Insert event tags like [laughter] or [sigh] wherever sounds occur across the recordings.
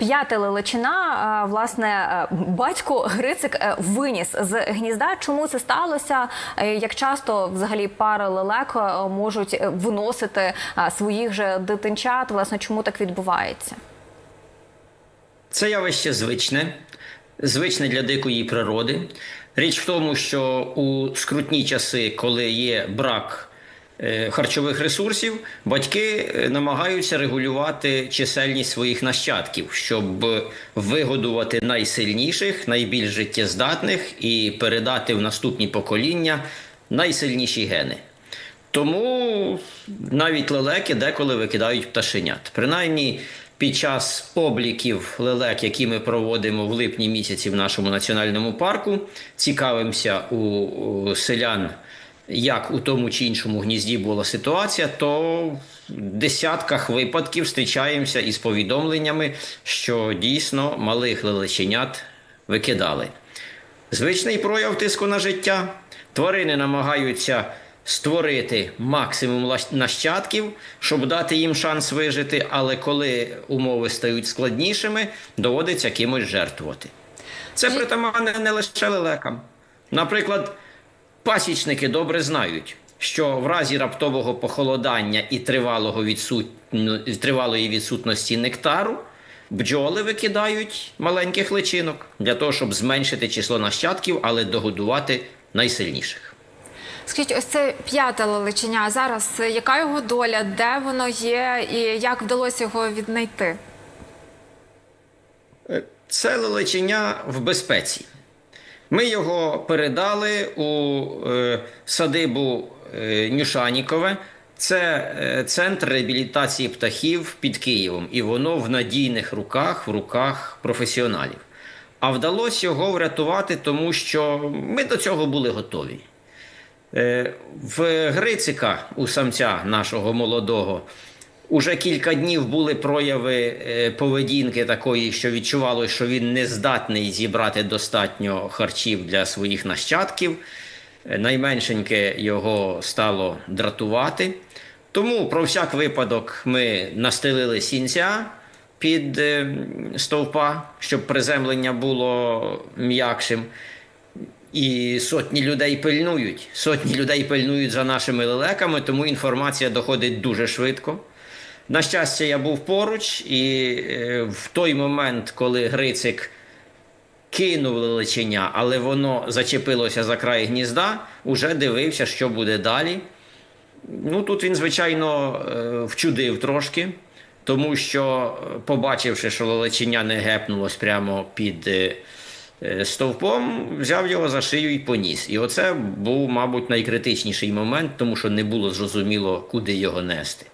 п'яте лелечина, е, власне, е, батько Грицик е, виніс з гнізда. Чому це сталося? Як часто взагалі пари лелек можуть виносити своїх же дитинчат? Власне, чому так відбувається? Це явище звичне, звичне для дикої природи. Річ в тому, що у скрутні часи, коли є брак харчових ресурсів, батьки е, намагаються регулювати чисельність своїх нащадків, щоб вигодувати найсильніших, найбільш життєздатних і передати в наступні покоління найсильніші гени. Тому навіть лелеки деколи викидають пташенят. Принаймні під час обліків лелек, які ми проводимо в липні місяці в нашому національному парку, цікавимося у селян, як у тому чи іншому гнізді була ситуація, то в десятках випадків зустрічаємося із повідомленнями, що дійсно малих лелеченят викидали. Звичний прояв тиску на життя. Тварини намагаються створити максимум нащадків, щоб дати їм шанс вижити, але коли умови стають складнішими, доводиться кимось жертвувати. Це притаманне не лише лелекам. Наприклад, пасічники добре знають, що в разі раптового похолодання і тривалого відсутно- тривалої відсутності нектару бджоли викидають маленьких личинок для того, щоб зменшити число нащадків, але догодувати найсильніших. Скажіть, ось це п'яте лелечення. Зараз е, яка його доля, де воно є, і як вдалося його віднайти? Це лелечення в безпеці. Ми його передали у е, садибу е, Нюшанікове. Це е, центр реабілітації птахів під Києвом, і воно в надійних руках, в руках професіоналів. А вдалося його врятувати, тому що ми до цього були готові. В Грицика, у самця нашого молодого, уже кілька днів були прояви е, поведінки такої, що відчувало, що він не здатний зібрати достатньо харчів для своїх нащадків. Е, Найменшеньке його стало дратувати. Тому про всяк випадок ми настелили сінця під е, стовпа, щоб приземлення було м'якшим. І сотні людей пильнують. Сотні людей пильнують за нашими лелеками, тому інформація доходить дуже швидко. На щастя, я був поруч, і е, в той момент, коли Грицик кинув лелечення, але воно зачепилося за край гнізда, уже дивився, що буде далі. Ну, тут він, звичайно, е, вчудив трошки, тому що, е, побачивши, що лелечення не гепнулось прямо під стовпом, взяв його за шию і поніс. І оце був, мабуть, найкритичніший момент, тому що не було зрозуміло, куди його нести.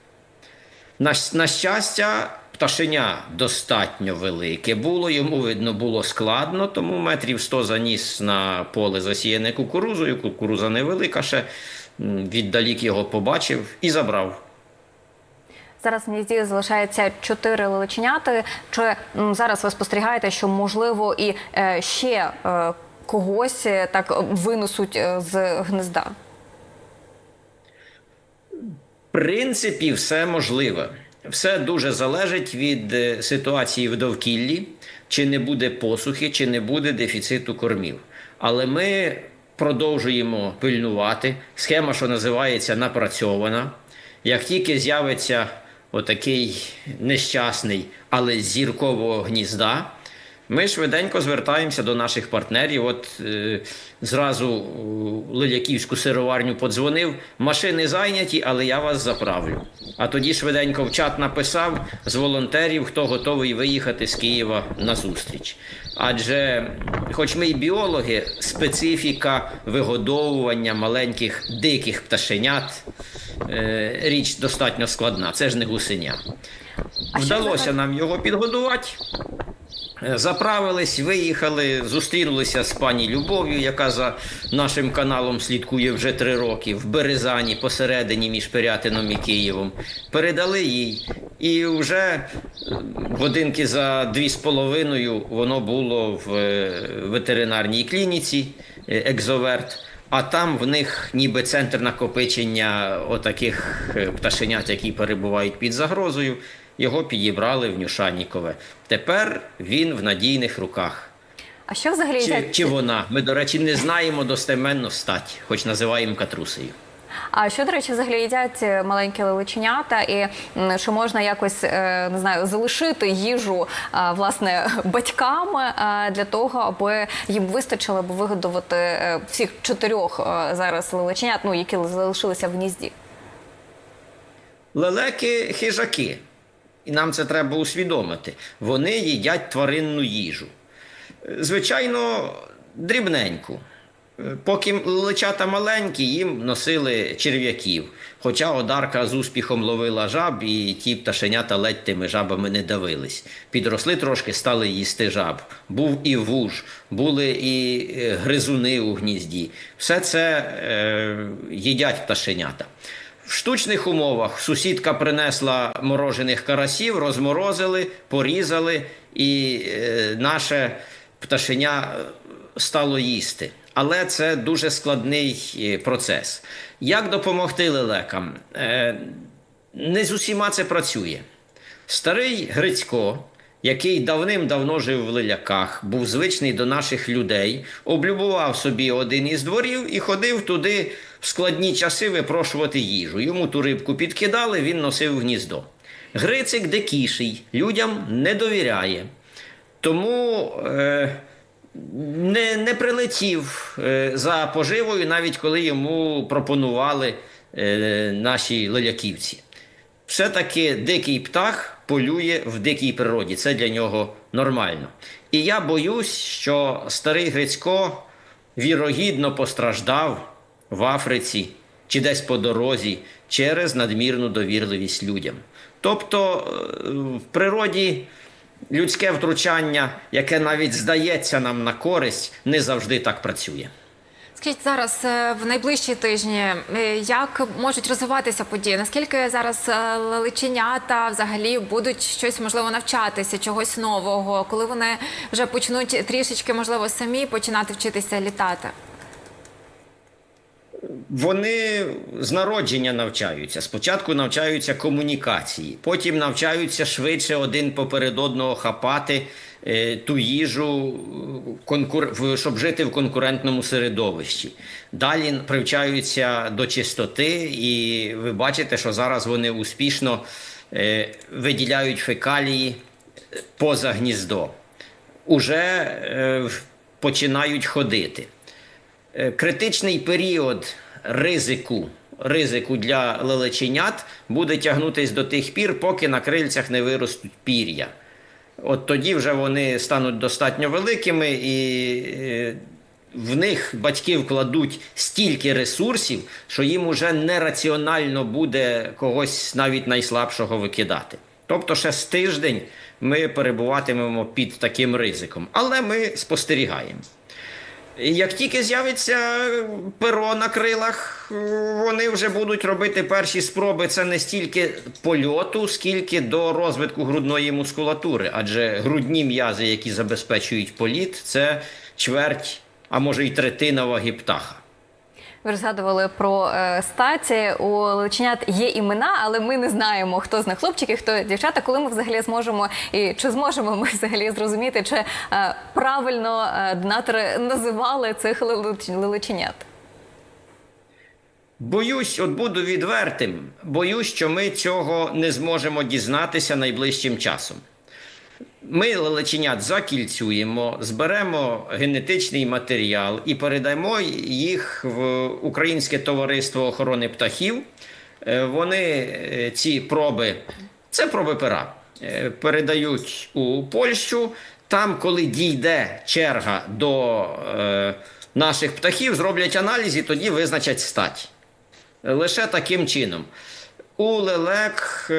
На, на щастя, пташеня достатньо велике було, йому видно було складно, тому метрів 100 заніс на поле засіяне кукурузою. Кукуруза невелика, ще віддалік його побачив і забрав. Зараз в гнізді залишається чотири лелеченяти. Чи зараз ви спостерігаєте, що можливо і е, ще е, когось е, так винесуть з гнізда? Принципі, все можливе. Все дуже залежить від е, ситуації в довкіллі, чи не буде посухи, чи не буде дефіциту кормів. Але ми продовжуємо пильнувати. Схема, що називається напрацьована. Як тільки з'явиться отакий нещасний, але зіркового гнізда, ми швиденько звертаємося до наших партнерів. От е, зразу у Лиляківську сироварню подзвонив. Машини зайняті, але я вас заправлю. А тоді швиденько в чат написав з волонтерів, хто готовий виїхати з Києва на зустріч. Адже, хоч ми й біологи, специфіка вигодовування маленьких диких пташенят е, річ достатньо складна. Це ж не гусеня. Вдалося нам його підгодувати. Е, Заправились, виїхали, зустрінулися з пані Любов'ю, яка за нашим каналом слідкує вже три роки в Березані, посередині між Пирятином і Києвом. Передали їй. І вже е, годинки за дві з половиною воно було в е, ветеринарній клініці Екзоверт. А там в них ніби центр накопичення отаких пташенят, які перебувають під загрозою. Його підібрали в Нюшанікове. Тепер він в надійних руках. А що взагалі Чи, чи вона? Ми, до речі, не знаємо достеменно стать, хоч називаємо катрусею. А що, до речі, взагалі їдять е, маленькі лелеченята, і чи можна якось е, не знаю залишити їжу власне [laughs] батькам е, для того, аби їм вистачило б вигодувати е, всіх чотирьох е, зараз лелеченят, ну які залишилися в гнізді? Лелеки хижаки, і нам це треба усвідомити. Вони їдять тваринну їжу. Звичайно, дрібненьку. Е, Поки личата маленькі, їм носили черв'яків. Хоча одарка з успіхом ловила жаб, і ті пташенята ледь тими жабами не давились. Підросли трошки, стали їсти жаб. Був і вуж, були і е, гризуни у гнізді. Все це е, їдять пташенята. В штучних умовах сусідка принесла морожених карасів, розморозили, порізали, і е, наше пташеня е, стало їсти. Але це дуже складний е, процес. Як допомогти лелекам? Не з усіма це працює. Старий Грицько, який давним-давно жив в лиляках, був звичний до наших людей, облюбував собі один із дворів і ходив туди в складні часи випрошувати їжу. Йому ту рибку підкидали, він носив гніздо. Грицик дикіший, людям не довіряє. Тому е, не, не прилетів е, за поживою, навіть коли йому пропонували е, наші леляківці. Все-таки дикий птах полює в дикій природі. Це для нього нормально. І я боюсь, що старий Грицько вірогідно постраждав в Африці чи десь по дорозі через надмірну довірливість людям. Тобто е, в природі людське втручання, яке навіть здається нам на користь, не завжди так працює. Скажіть зараз е, в найближчі тижні, е, як можуть розвиватися події? Наскільки зараз личенята взагалі будуть щось можливо навчатися, чогось нового, коли вони вже почнуть трішечки, можливо, самі починати вчитися літати? Вони з народження навчаються. Спочатку навчаються комунікації, потім навчаються швидше один поперед одного хапати е, ту їжу, е, конкур... щоб жити в конкурентному середовищі. Далі привчаються до чистоти, і ви бачите, що зараз вони успішно е, виділяють фекалії е, поза гніздо. Уже е, починають ходити. Е, критичний період ризику, ризику для лелеченят буде тягнутись до тих пір, поки на крильцях не виростуть пір'я. От тоді вже вони стануть достатньо великими, і е, в них батьки вкладуть стільки ресурсів, що їм уже нераціонально буде когось навіть найслабшого викидати. Тобто, ще з тиждень ми перебуватимемо під таким ризиком, але ми спостерігаємо. Як тільки з'явиться перо на крилах, вони вже будуть робити перші спроби. Це не стільки польоту, скільки до розвитку грудної мускулатури. Адже грудні м'язи, які забезпечують політ, це чверть, а може й третина ваги птаха. Ви згадували про е, статі. У лелеченят є імена, але ми не знаємо, хто з них хлопчики, хто дівчата. Коли ми взагалі зможемо і чи зможемо ми взагалі зрозуміти, чи е, правильно е, донатори називали цих лелеченят? Боюсь, от буду відвертим. Боюсь, що ми цього не зможемо дізнатися найближчим часом. Ми лелеченят закільцюємо, зберемо генетичний матеріал і передамо їх в Українське товариство охорони птахів. Е, Вони е, ці проби, це проби пера, е, передають у Польщу. Там, коли дійде черга до е, наших птахів, зроблять аналіз і тоді визначать стать. Лише таким чином. У лелек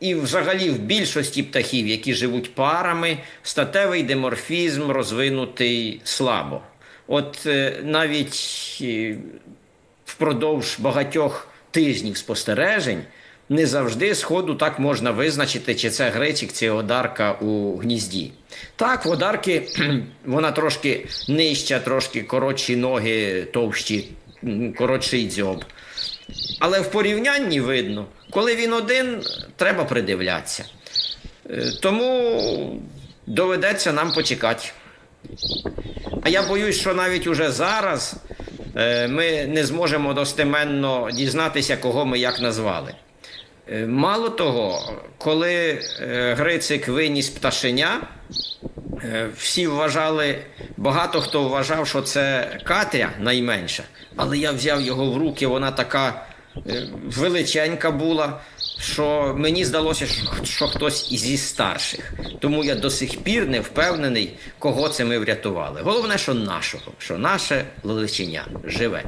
і взагалі в більшості птахів, які живуть парами, статевий деморфізм розвинутий слабо. От е, навіть е, впродовж багатьох тижнів спостережень не завжди сходу так можна визначити, чи це гречик, чи одарка у гнізді. Так, в одарки вона трошки нижча, трошки коротші ноги, товщі, коротший дзьоб. Але в порівнянні видно, коли він один, треба придивлятися. Е, Тому доведеться нам почекати. А я боюсь, що навіть уже зараз е, ми не зможемо достеменно дізнатися, кого ми як назвали. Е, Мало того, коли Грицик виніс пташеня, всі вважали, багато хто вважав, що це Катря найменша, але я взяв його в руки, вона така е, величенька була, що мені здалося, що, хтось ізі старших. Тому я до сих пір не впевнений, кого це ми врятували. Головне, що нашого, що наше лелеченя живе.